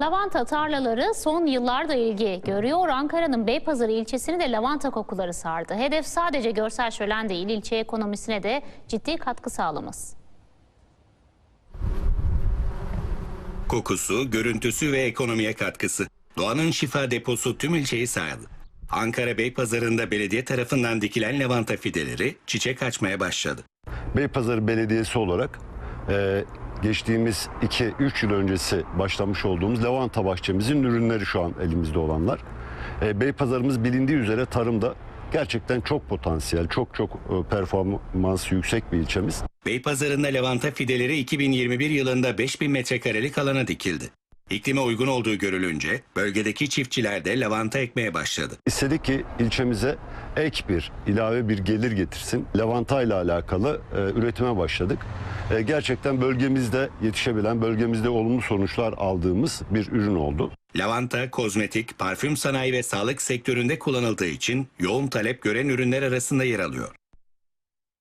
Lavanta tarlaları son yıllarda ilgi görüyor. Ankara'nın Beypazarı ilçesini de lavanta kokuları sardı. Hedef sadece görsel şölen değil, ilçe ekonomisine de ciddi katkı sağlaması. Kokusu, görüntüsü ve ekonomiye katkısı. Doğanın şifa deposu tüm ilçeyi sardı. Ankara Beypazarı'nda belediye tarafından dikilen lavanta fideleri çiçek açmaya başladı. Beypazarı Belediyesi olarak e, geçtiğimiz 2-3 yıl öncesi başlamış olduğumuz lavanta bahçemizin ürünleri şu an elimizde olanlar. E, Beypazarımız bilindiği üzere tarımda gerçekten çok potansiyel, çok çok e, performansı yüksek bir ilçemiz. Beypazarı'nda lavanta fideleri 2021 yılında 5000 metrekarelik alana dikildi. İklime uygun olduğu görülünce bölgedeki çiftçiler de lavanta ekmeye başladı. İstedik ki ilçemize ek bir, ilave bir gelir getirsin. Lavanta ile alakalı e, üretime başladık. E, gerçekten bölgemizde yetişebilen, bölgemizde olumlu sonuçlar aldığımız bir ürün oldu. Lavanta, kozmetik, parfüm sanayi ve sağlık sektöründe kullanıldığı için yoğun talep gören ürünler arasında yer alıyor.